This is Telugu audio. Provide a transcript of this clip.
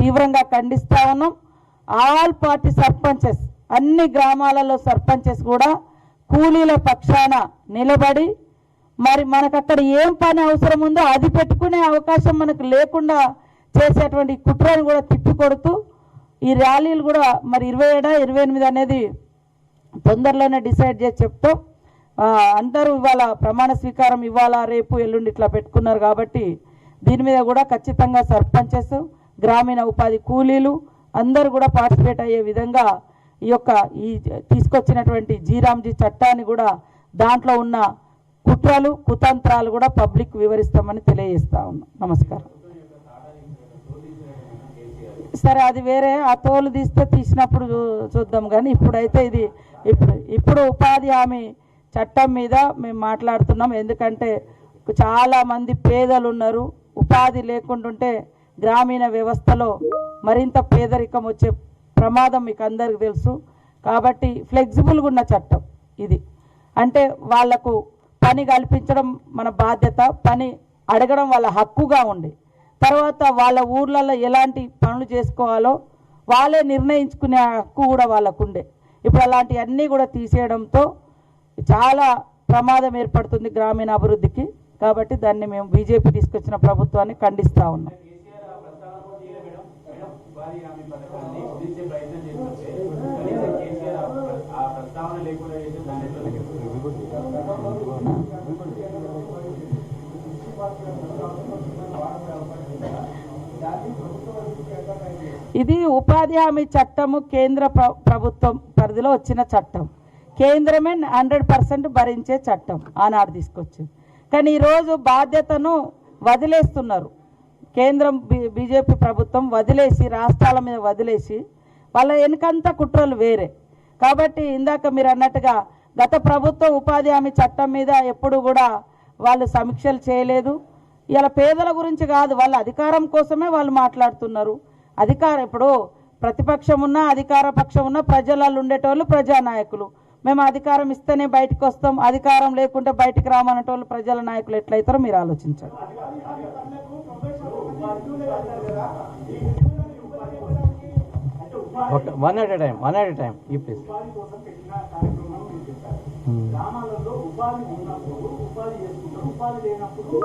తీవ్రంగా ఖండిస్తా ఉన్నాం. ఆల్ పార్టీ సర్పంచెస్ అన్ని గ్రామాలలో సర్పంచెస్ కూడా కూలీల పక్షాన నిలబడి మరి మనకు అక్కడ ఏం పని అవసరం ఉందో అది పెట్టుకునే అవకాశం మనకు లేకుండా చేసేటువంటి కుట్రను కూడా తిప్పికొడుతూ ఈ ర్యాలీలు కూడా మరి ఇరవై ఏడా ఇరవై ఎనిమిది అనేది తొందరలోనే డిసైడ్ చేసి చెప్తాం. అందరూ ఇవాళ ప్రమాణ స్వీకారం ఇవ్వాలా రేపు ఎల్లుండి ఇట్లా పెట్టుకున్నారు కాబట్టి దీని మీద కూడా ఖచ్చితంగా సర్పంచెస్ గ్రామీణ ఉపాధి కూలీలు అందరూ కూడా పార్టిసిపేట్ అయ్యే విధంగా ఈ యొక్క ఈ తీసుకొచ్చినటువంటి జీరామ్జీ చట్టాన్ని కూడా దాంట్లో ఉన్న కుట్రలు కుతంత్రాలు కూడా పబ్లిక్ వివరిస్తామని తెలియజేస్తా ఉన్నాం. నమస్కారం. సరే అది వేరే ఆ తోలు తీస్తే తీసినప్పుడు చూద్దాం కానీ ఇప్పుడైతే ఇది ఇప్పుడు ఇప్పుడు ఉపాధి హామీ చట్టం మీద మేము మాట్లాడుతున్నాం. ఎందుకంటే చాలామంది పేదలు ఉన్నారు. ఉపాధి లేకుంటుంటే గ్రామీణ వ్యవస్థలో మరింత పేదరికం వచ్చే ప్రమాదం మీకు అందరికి తెలుసు. కాబట్టి ఫ్లెక్సిబుల్గా ఉన్న చట్టం ఇది. అంటే వాళ్ళకు పని కల్పించడం మన బాధ్యత పని అడగడం వాళ్ళ హక్కుగా ఉండి. తర్వాత వాళ్ళ ఊర్లలో ఎలాంటి పనులు చేసుకోవాలో వాళ్ళే నిర్ణయించుకునే హక్కు కూడా వాళ్ళకు ఉండే ఇప్పుడు అలాంటివన్నీ కూడా తీసేయడంతో చాలా ప్రమాదం ఏర్పడుతుంది గ్రామీణ అభివృద్ధికి కాబట్టి దాన్ని మేము బీజేపీ తీసుకొచ్చిన ప్రభుత్వాన్ని ఖండిస్తూ ఉన్నాం కేసీఆర్ ఆ ప్రస్తావన కూడా తీయలే మేడం మేడం ఉపాధి హామీ పథకాన్ని కుదించే ప్రయత్నం చేస్తుంటే కనీసం కేసీఆర్ ఆ ప్రస్తావన లేకుండా చేస్తే దాని ఎట్లా ఇది ఉపాధి హామీ చట్టము కేంద్ర ప్రభుత్వం పరిధిలో వచ్చిన చట్టం. కేంద్రమే హండ్రెడ్ పర్సెంట్ భరించే చట్టం. ఆనాడు తీసుకొచ్చింది. కానీ ఈరోజు బాధ్యతను వదిలేస్తున్నారు. కేంద్రం బీజేపీ ప్రభుత్వం వదిలేసి రాష్ట్రాల మీద వదిలేసి వాళ్ళ వెనుకంతా కుట్రలు వేరే. కాబట్టి ఇందాక మీరు అన్నట్టుగా గత ప్రభుత్వ ఉపాధి హామీ చట్టం మీద ఎప్పుడు కూడా వాళ్ళు సమీక్షలు చేయలేదు. ఇలా పేదల గురించి కాదు వాళ్ళ అధికారం కోసమే వాళ్ళు మాట్లాడుతున్నారు. అధికారం ఇప్పుడు ప్రతిపక్షం ఉన్నా అధికార పక్షం ఉన్నా ప్రజలలో ఉండేటోళ్ళు ప్రజానాయకులు. మేము అధికారం ఇస్తేనే బయటకు వస్తాం అధికారం లేకుంటే బయటకు రామనేటోళ్ళు ప్రజల నాయకులు ఎట్లయితారో మీరు ఆలోచించండి. One at time one at time ఈ ప్లీజ్ గ్రామాలలో ఉపాధి ఉన్నప్పుడు ఉపాధి చేసుకుంటారు ఉపాధి లేనప్పుడు